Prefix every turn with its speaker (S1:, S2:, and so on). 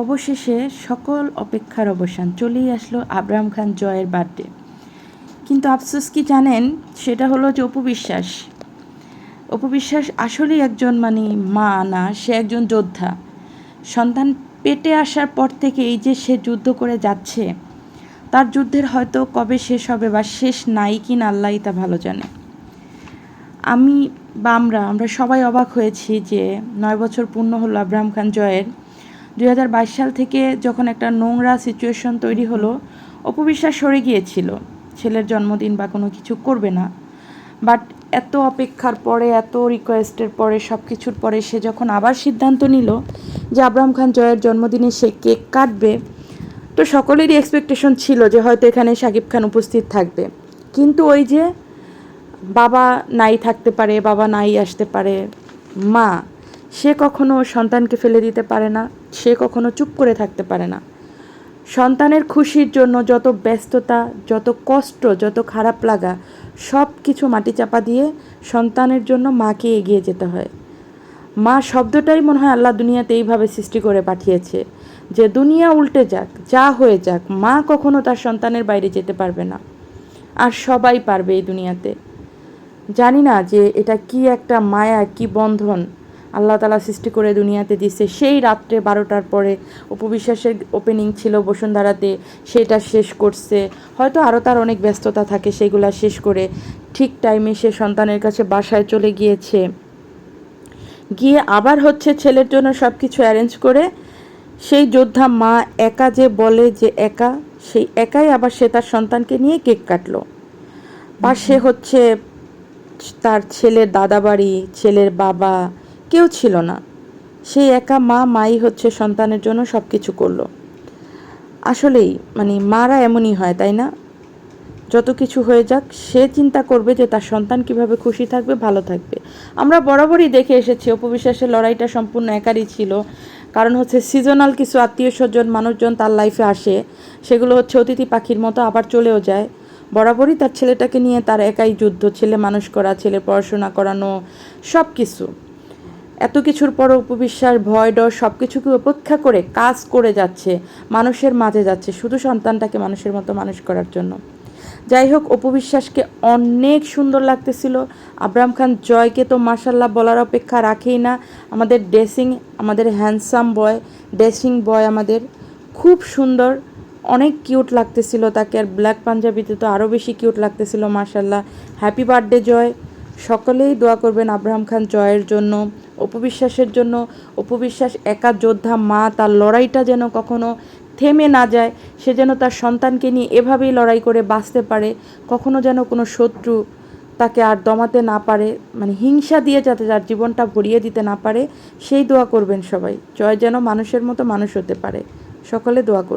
S1: অবশেষে সকল অপেক্ষার অবসান, চলেই আসলো আব্রাহাম খান জয়ের বার্থডে কিন্তু আফসোস কি জানেন? সেটা হলো যে অপবিশ্বাস অপবিশ্বাস আসলেই একজন মানে মা না, সে একজন যোদ্ধা। সন্তান পেটে আসার পর থেকে এই যে সে যুদ্ধ করে যাচ্ছে, তার যুদ্ধের হয়তো কবে শেষ হবে বা শেষ নাই কি না আল্লাহই তা ভালো জানে। আমি বা আমরা আমরা সবাই অবাক হয়েছি যে নয় বছর পূর্ণ হলো আব্রাহাম খান জয়ের। দুই হাজার বাইশ সাল থেকে যখন একটা নোংরা সিচুয়েশন তৈরি হলো অপবিশ্বাস সরে গিয়েছিল। ছেলের জন্মদিন বা কোনো কিছু করবে না। বাট এত অপেক্ষার পরে, এত রিকোয়েস্টের পরে সব কিছুর পরে সে যখন আবার সিদ্ধান্ত নিল যে আব্রাহাম খান জয়ের জন্মদিনে সে কেক কাটবে, তো সকলেরই এক্সপেকটেশন ছিল যে হয়তো এখানে শাকিব খান উপস্থিত থাকবে। কিন্তু ওই যে বাবা নাই থাকতে পারে, বাবা নাই আসতে পারে, মা সে কখনো সন্তানকে ফেলে দিতে পারে না, সে কখনো চুপ করে থাকতে পারে না। সন্তানের খুশির জন্য যত ব্যস্ততা, যত কষ্ট, যত খারাপ লাগা, সব কিছু মাটি চাপা দিয়ে সন্তানের জন্য মাকে এগিয়ে যেতে হয়। মা শব্দটাই মনে হয় আল্লাহ দুনিয়াতে এইভাবে সৃষ্টি করে পাঠিয়েছে যে, দুনিয়া উল্টে যাক, যা হয়ে যাক, মা কখনো তার সন্তানের বাইরে যেতে পারবে না। আর সবাই পারবে এই দুনিয়াতে। জানি না যে, এটা কি একটা মায়া, কি বন্ধন আল্লাহ তালা সৃষ্টি করে দুনিয়াতে দিচ্ছে সেই রাত্রে বারোটার পরে উপবিশ্বাসের ওপেনিং ছিল, বসুন্ধরাতে সেটা শেষ করছে। হয়তো আরও তার অনেক ব্যস্ততা থাকে, সেগুলা শেষ করে ঠিক টাইমে সে সন্তানের কাছে বাসায় চলে গিয়েছে। গিয়ে আবার হচ্ছে ছেলের জন্য সব কিছু অ্যারেঞ্জ করে সেই যোদ্ধা মা একা যে বলে যে একা, সেই একাই আবার সে তার সন্তানকে নিয়ে কেক কাটলো। পাশে হচ্ছে তার ছেলের দাদাবাড়ি, ছেলের বাবা কেউ ছিল না। সেই একা মা, মাই হচ্ছে সন্তানের জন্য সব কিছু করল। আসলেই মানে মারা এমনই হয়, তাই না? যত কিছু হয়ে যাক, সে চিন্তা করবে যে তার সন্তান কীভাবে খুশি থাকবে, ভালো থাকবে। আমরা বরাবরই দেখে এসেছি অপবিশ্বাসের লড়াইটা সম্পূর্ণ একারই ছিল। কারণ হচ্ছে সিজনাল কিছু আত্মীয় স্বজন, মানুষজন তার লাইফে আসে। সেগুলো হচ্ছে অতিথি পাখির মতো আবার চলেও যায়। বরাবরই তার ছেলেটাকে নিয়ে তার একাই যুদ্ধ, ছেলে মানুষ করা ছেলে পড়াশোনা করানো সব কিছু এত কিছুর পর উপবিশ্বাস, ভয়, ডর সব কিছুকে উপেক্ষা করে কাজ করে যাচ্ছে, মানুষের মাঝে যাচ্ছে, শুধু সন্তানটাকে মানুষের মতো মানুষ করার জন্য। যাই হোক অপবিশ্বাসকে অনেক সুন্দর লাগতেছিল। আব্রাম খান জয়কে তো মার্শাল্লাহ বলার অপেক্ষা রাখেই না। আমাদের ড্রেসিং, আমাদের হ্যান্ডসাম বয়, ড্রেসিং বয় আমাদের খুব সুন্দর। অনেক কিউট লাগতেছিল তাকে। আর ব্ল্যাক পাঞ্জাবিতে তো আরও বেশি কিউট লাগতেছিল মার্শাল্লাহ হ্যাপি বার্থডে, জয়। সকলেই দোয়া করবেন আব্রাহাম খান জয়ের জন্য অপবিশ্বাসের জন্য। অপবিশ্বাস একা যোদ্ধা, মা, তার লড়াইটা যেন কখনো থেমে না যায়, সে যেন তার সন্তানকে নিয়ে এভাবেই লড়াই করে বাঁচতে পারে, কখনো যেন কোনো শত্রু তাকে আর দমাতে না পারে মানে হিংসা দিয়ে যাতে তার জীবনটা ভরিয়ে দিতে না পারে, সেই দোয়া করবেন সবাই। জয় যেন মানুষের মতো মানুষ হতে পারে। সকলে দোয়া করবেন